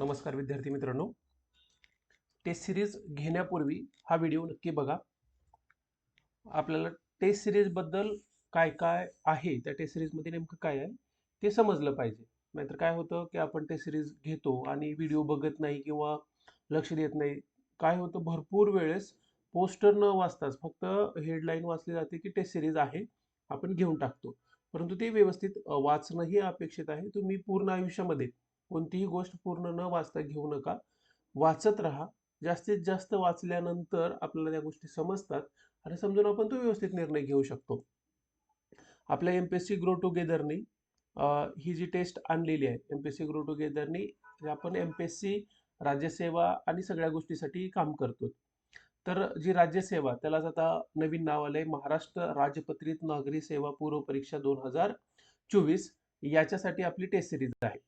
नमस्कार विद्यार्थी मित्रांनो. टेस्ट सिरीज घेण्यापूर्वी हा व्हिडिओ नक्की बघा. आपल्याला टेस्ट सिरीजबद्दल काय काय आहे? त्या टेस्ट सिरीजमध्ये नेमकं काय आहे? ते समजलं पाहिजे. नाहीतर काय होतं की आपण टेस्ट सिरीज घेतो आणि व्हिडिओ बघत नाही किंवा लक्ष देत नाही. काय होतं? भरपूर वेळेस पोस्टर न वाचताच फक्त हेडलाईन वाचली जाते की टेस्ट सिरीज आहे आपण घेऊन टाकतो. परंतु ते व्यवस्थित वाचणंही अपेक्षित आहे. तुम्ही पूर्ण आयुष्यामध्ये कोणतीही गोष्ट पूर्ण न वाचता घेऊ नका. वाचत राहा. जास्तीत जास्त वाचल्यानंतर आपल्याला त्या गोष्टी समजतात. आणि समजून आपण तो व्यवस्थित निर्णय घेऊ शकतो. आपल्या M P S C grow टुगेदरनी ही जी टेस्ट आणलेली आहे M P S C grow टुगेदरनी आपण एम पी एस सी राज्यसेवा आणि सगळ्या गोष्टीसाठी काम करतो. तर जी राज्यसेवा त्यालाच आता नवीन नाव आलंय महाराष्ट्र राजपत्रित नागरी सेवा पूर्व परीक्षा दोन हजार चोवीस. याच्यासाठी आपली टेस्ट सिरीज आहे.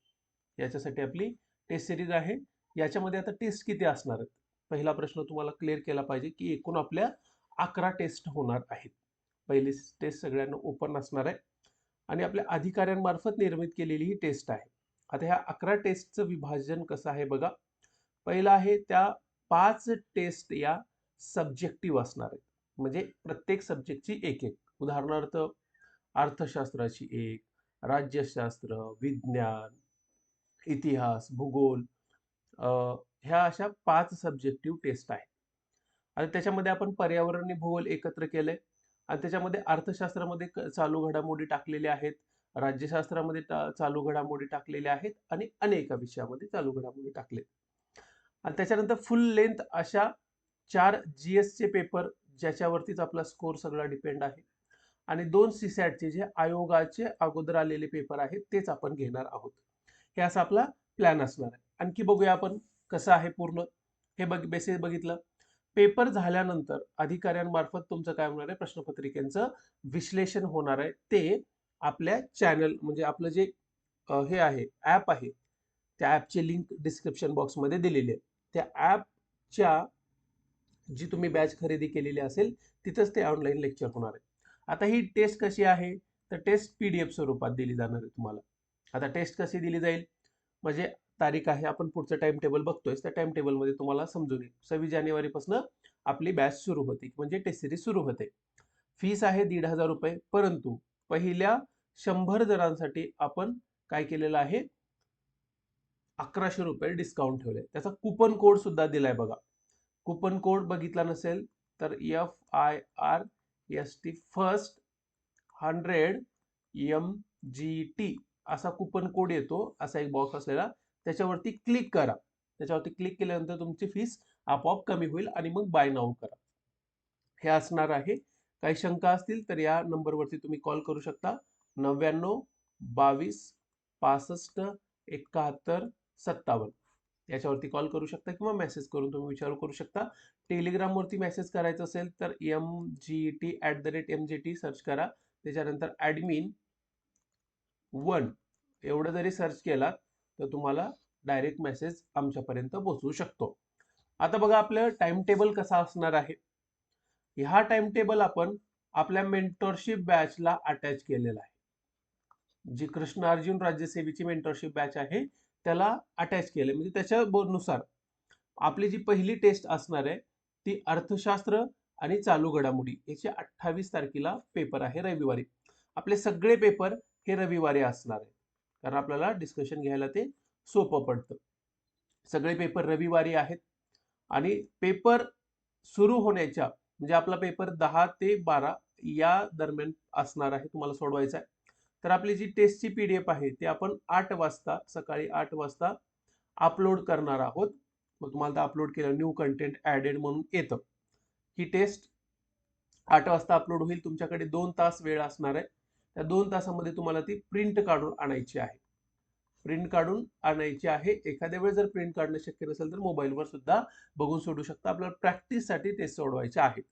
याच्यासाठी आपली टेस्ट सिरीज आहे. याच्यामध्ये आता टेस्ट किती असणार आहेत? पहिला प्रश्न तुम्हाला क्लिअर केला पाहिजे की एकूण आपल्या अकरा टेस्ट होणार आहेत. पहिली टेस्ट सगळ्यांना ओपन असणार आहे. आणि आपल्या अधिकाऱ्यांमार्फत निर्मित केलेली ही टेस्ट आहे. आता ह्या अकरा टेस्टचं विभाजन कसं आहे बघा. पहिलं आहे त्या पाच टेस्ट या सब्जेक्टिव्ह असणार आहेत. म्हणजे प्रत्येक सब्जेक्टची एक एक. उदाहरणार्थ अर्थशास्त्राची एक राज्यशास्त्र विज्ञान इतिहास भूगोल ह्या अशा पाच सब्जेक्टिव्ह टेस्ट आहेत. आणि त्याच्यामध्ये आपण पर्यावरण आणि भूगोल एकत्र केलंय. आणि त्याच्यामध्ये अर्थशास्त्रामध्ये चालू घडामोडी टाकलेल्या आहेत. राज्यशास्त्रामध्ये चालू घडामोडी टाकलेल्या आहेत. आणि अनेक विषयामध्ये चालू घडामोडी टाकले. आणि त्याच्यानंतर फुल लेंथ अशा चार जी चे पेपर ज्याच्यावरतीच आपला स्कोर सगळा डिपेंड आहे. आणि दोन सीसॅटचे जे आयोगाचे अगोदर आलेले पेपर आहेत तेच आपण घेणार आहोत. हे असा आपला प्लॅन असणार आहे. आणखी बघूया आपण कसं आहे पूर्ण. हे बघ बेसिस बघितलं. पेपर झाल्यानंतर अधिकाऱ्यांमार्फत तुमचं काय होणार आहे? प्रश्नपत्रिकेचं विश्लेषण होणार आहे. ते आपल्या चॅनल म्हणजे आपलं जे हे आहे ॲप आहे त्या ॲपची लिंक डिस्क्रिप्शन बॉक्समध्ये दिलेली आहे. त्या ॲपच्या जी तुम्ही बॅच खरेदी केलेली असेल तिथंच ते ऑनलाईन लेक्चर होणार आहे. आता ही टेस्ट कशी आहे? तर टेस्ट पी डी एफ स्वरूपात दिली जाणार आहे तुम्हाला. आता टेस्ट कशी दिली जाईल? म्हणजे तारीख आहे आपण पुढचं टाइम टेबल बघतोय त्या टाइम टेबलमध्ये तुम्हाला समजून येईल. सव्वीस जानेवारीपासून आपली बॅच सुरू होते म्हणजे टेस्ट सिरीज सुरू होते. फीस आहे दीड हजार रुपये परंतु पहिल्या शंभर जणांसाठी आपण काय केलेलं आहे? अकराशे रुपये डिस्काउंट ठेवले. त्याचा कुपन कोड सुद्धा दिलाय बघा. कुपन कोड बघितला नसेल तर F I R S T first hundred M G T असा कुपन कोड येतो असा एक बॉक्स असलेला. त्याच्यावरती क्लिक करा. त्याच्यावरती क्लिक केल्यानंतर तुमची फीस आपोआप कमी होईल आणि मग बाय नाव करा. हे असणार आहे. काही शंका असतील तर या नंबरवरती तुम्ही कॉल करू शकता. नव्याण्णव बावीस पासष्ट एकाहत्तर सत्तावन्न. याच्यावरती कॉल करू शकता किंवा मेसेज करून तुम्ही विचारू करू शकता. टेलिग्रामवरती मेसेज करायचं असेल तर M G T at the rate M G T search करा. त्याच्यानंतर ॲडमिन वन. एवढं जरी सर्च केला तर तुम्हाला डायरेक्ट मेसेज आमच्यापर्यंत पोहोचवू शकतो. आता बघा आपलं टाइम टेबल कसा असणार आहे. ह्या टाइम टेबल आपण आपल्या मेंटरशिप बॅचला अटॅच केलेला आहे. जी कृष्ण अर्जुन राज्यसेवेची मेंटरशिप बॅच आहे त्याला अटॅच केले. म्हणजे त्याच्या नुसार आपली जी पहिली टेस्ट असणार आहे ती अर्थशास्त्र आणि चालू घडामोडी. याचे अठ्ठावीस तारखेला पेपर आहे रविवारी. आपले सगळे पेपर हे रविवारी असणार आहे. कारण आपल्याला डिस्कशन घ्यायला ते सोपं पडतं. सगळे पेपर रविवारी आहेत. आणि पेपर सुरू होण्याच्या म्हणजे आपला पेपर दहा ते बारा या दरम्यान असणार आहे तुम्हाला सोडवायचा आहे. तर आपली जी टेस्टची पी डी एफ आहे ती आपण आठ वाजता सकाळी आठ वाजता अपलोड करणार आहोत. मग तुम्हाला अपलोड केलं न्यू कंटेंट ॲडेड म्हणून येतं. ही टेस्ट आठ वाजता अपलोड होईल. तुमच्याकडे दोन तास वेळ असणार आहे. त्या दोन तासामध्ये तुम्हाला ती प्रिंट काढून आणायची आहे. प्रिंट काढून आणायची आहे. एखाद्या वेळेस जर प्रिंट काढणं शक्य नसेल तर मोबाईलवर सुद्धा बघून सोडू शकता. आपल्याला प्रॅक्टिससाठी टेस्ट सोडवायचे आहेत.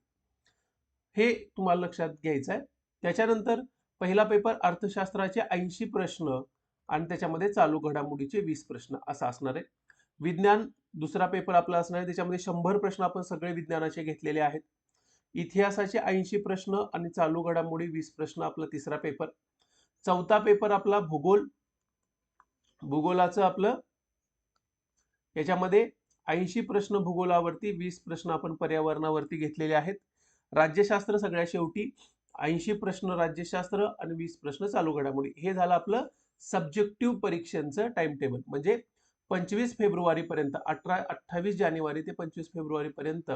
हे तुम्हाला लक्षात घ्यायचं आहे त्याच्यानंतर पहिला पेपर अर्थशास्त्राचे ऐंशी प्रश्न आणि त्याच्यामध्ये चालू घडामोडीचे वीस प्रश्न असा असणार आहे. विज्ञान दुसरा पेपर आपला असणार आहे. त्याच्यामध्ये शंभर प्रश्न आपण सगळे विज्ञानाचे घेतलेले आहेत. इतिहासाचे ऐंशी प्रश्न आणि चालू घडामोडी वीस प्रश्न आपला तिसरा पेपर चौथा पेपर आपला भूगोल. भूगोलाचं आपलं याच्यामध्ये ऐंशी प्रश्न भूगोलावरती वीस प्रश्न आपण पर्यावरणावरती घेतलेले आहेत. राज्यशास्त्र सगळ्या शेवटी ऐंशी प्रश्न राज्यशास्त्र आणि वीस प्रश्न चालू घडामोडी. हे झालं आपलं सब्जेक्टिव्ह परीक्षांचं टाइम टेबल म्हणजे पंचवीस फेब्रुवारीपर्यंत अठरा अठ्ठावीस जानेवारी ते पंचवीस फेब्रुवारीपर्यंत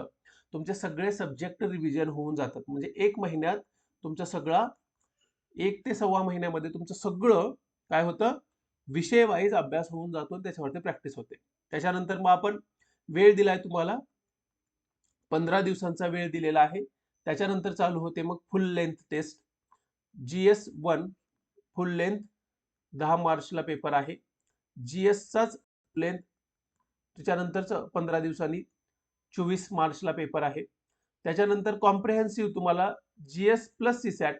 तुमचे सगळे सब्जेक्ट रिव्हिजन होऊन जातात. म्हणजे एक महिन्यात तुमचा सगळा एक ते सव्वा महिन्यामध्ये तुमचं सगळं काय होतं? विषय वाईज अभ्यास होऊन जातो आणि त्याच्यावरती प्रॅक्टिस होते. त्याच्यानंतर मग आपण वेळ दिलाय तुम्हाला? पंधरा दिवसांचा वेळ दिलेला आहे. त्याच्यानंतर चालू होते मग full length test G S one full length दहा मार्चला पेपर आहे. जी एसचाच लेंथ त्याच्यानंतरच पंधरा दिवसांनी चोवीस मार्चला पेपर आहे. त्याच्यानंतर कॉम्प्रेहेन्सिव्ह तुम्हाला जी एस प्लस सी सॅट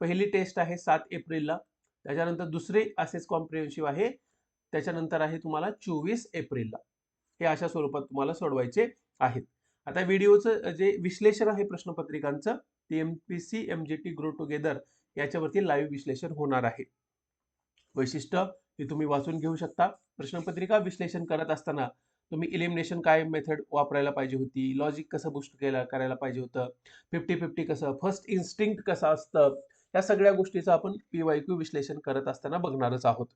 पहिली टेस्ट आहे सात एप्रिलला. त्याच्यानंतर दुसरे असेच कॉम्प्रिहेन्सिव्ह आहे. त्याच्यानंतर आहे तुम्हाला चोवीस एप्रिलला. हे अशा स्वरूपात तुम्हाला सोडवायचे आहेत. आता व्हिडिओचं जे विश्लेषण आहे प्रश्नपत्रिकांचं ते M P C M G T grow together याच्यावरती लाईव्ह विश्लेषण होणार आहे. वैशिष्ट्य ती तुम्ही वाचून घेऊ शकता. प्रश्नपत्रिका विश्लेषण करत असताना तुम्ही इलिमिनेशन काय मेथड वापरायला पाहिजे होती? लॉजिक कसं बुस्ट केला करायला पाहिजे होतं? फिफ्टी फिफ्टी कसं? फर्स्ट इन्स्टिंक्ट कसं असतं? या सगळ्या गोष्टीचं आपण पी वाय क्यू विश्लेषण करत असताना बघणारच आहोत.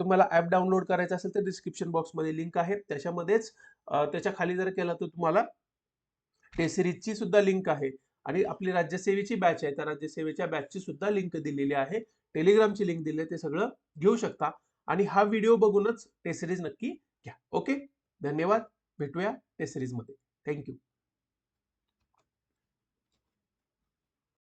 तुम्हाला ॲप डाउनलोड करायचं असेल तर डिस्क्रिप्शन बॉक्समध्ये लिंक आहे. त्याच्यामध्येच त्याच्याखाली जर केला तर तुम्हाला टेस्ट सिरीजची सुद्धा लिंक आहे. आणि आपली राज्यसेवेची बॅच आहे. त्या राज्यसेवेच्या बॅचची सुद्धा लिंक दिलेली आहे. टेलिग्रामची लिंक दिली ते सगळं घेऊ शकता. आणि हा व्हिडिओ बघूनच टेस्ट सिरीज नक्की घ्या. ओके? धन्यवाद. भेटूया टेस्ट सिरीजमध्ये थँक्यू